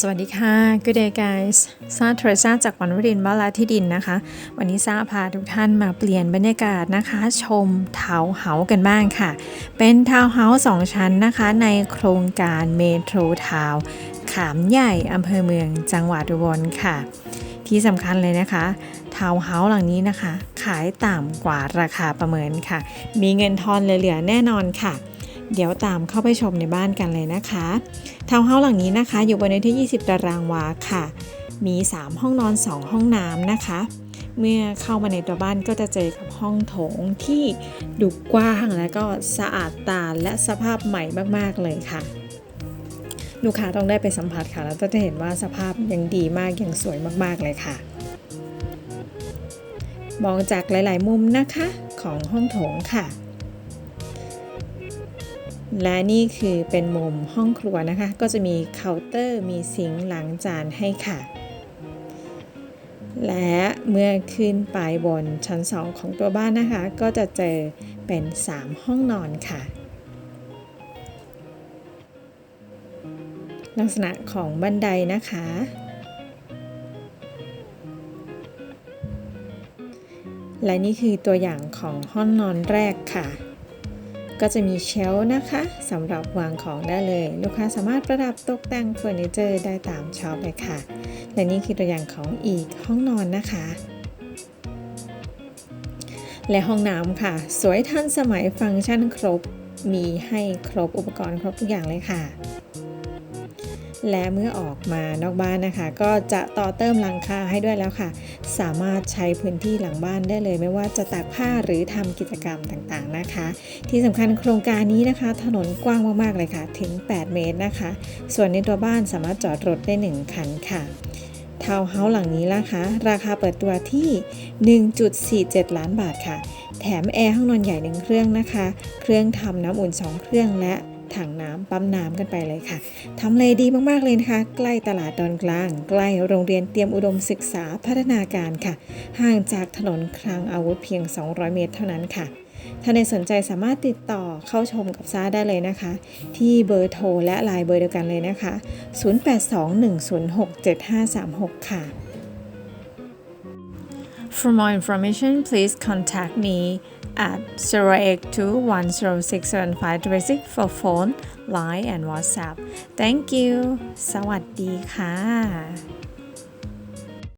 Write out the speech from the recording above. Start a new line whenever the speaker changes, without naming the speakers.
สวัสดีค่ะ Good day guys ซาเทรซ่าจากวันวรินทร์บ้าลาที่ดินนะคะ วันนี้ซาพาทุกท่านมาเปลี่ยนบรรยากาศนะคะ ชมทาวเฮาส์กันบ้างค่ะ เป็นทาวเฮาส์สองชั้นนะคะ ในโครงการเมโทรทาวขามใหญ่อำเภอเมืองจังหวัดอุบลค่ะ ที่สำคัญเลยนะคะทาวเฮาส์หลังนี้นะคะ ขายต่ำกว่าราคาประเมินค่ะ มีเงินทอนเหลือๆแน่นอนค่ะ เดี๋ยวตามเข้าไปชมในบ้านกันเลยนะคะทาวน์เฮาส์หลังนี้นะคะ อยู่บนเนื้อที่ 20 ตารางวาค่ะ มี 3 ห้องนอน 2 ห้องน้ำนะคะ เมื่อเข้ามาในตัวบ้านก็จะเจอกับห้องโถงที่ดูกว้างและก็สะอาดตาและสภาพใหม่มากๆเลยค่ะ ลูกค้าต้องได้ไปสัมผัสค่ะ แล้วก็จะเห็นว่าสภาพยังดีมากยังสวยมากๆเลยค่ะ มองจากหลาย ๆ มุมนะคะของห้องโถงค่ะ และนี่คือเป็นมุมห้องครัวนะคะ ก็จะมีเคาน์เตอร์มีสิงค์ล้างจานให้ค่ะ และเมื่อขึ้นไปบนชั้น 2 ของตัวบ้านนะคะ ก็จะเจอเป็น 3 ห้องนอนค่ะ ลักษณะของบันไดนะคะ และนี่คือตัวอย่างของห้องนอนแรกค่ะ ก็จะมีเชลฟ์นะคะสำหรับวางของได้เลย ลูกค้าสามารถประดับตกแต่งเฟอร์นิเจอร์ได้ตามชอบเลยค่ะ และนี่คือตัวอย่างของอีกห้องนอนนะคะ และห้องน้ำค่ะ สวยทันสมัยฟังก์ชันครบ มีให้ครบอุปกรณ์ครบทุกอย่างเลยค่ะ และเมื่อออกมานอกบ้านนะคะ ก็จะต่อเติมหลังคาให้ด้วยแล้วค่ะ สามารถใช้พื้นที่หลังบ้านได้เลย ไม่ว่าจะตากผ้าหรือทำกิจกรรมต่างๆนะคะ ที่สำคัญโครงการนี้นะคะ ถนนกว้างมากๆเลยค่ะ ถึง 8 เมตรนะคะ ส่วนในตัวบ้านสามารถจอดรถได้ 1 คันค่ะทาวน์เฮาส์หลังนี้นะคะ ราคาเปิดตัวที่ 1.47 ล้านบาทค่ะ แถมแอร์ห้องนอนใหญ่หนึ่งเครื่องนะคะ เครื่องทำน้ำอุ่น 2 เครื่องและ ถังน้ำปั๊มน้ำกันไปเลยค่ะทำเลดีมากๆเลยนะคะ ใกล้ตลาดดอนกลาง ใกล้โรงเรียนเตรียมอุดมศึกษาพัฒนาการค่ะ ห่างจากถนนคลังอาวุธเพียง 200 เมตรเท่านั้นค่ะถ้าในสนใจสามารถติดต่อเข้าชมกับซ่าได้เลยนะคะ ที่เบอร์โทรและไลน์เบอร์เดียวกันเลยนะคะ 0821067536 ค่ะ For more information please contact me at 0821067536 for phone, line and WhatsApp Thank you สวัสดีค่ะ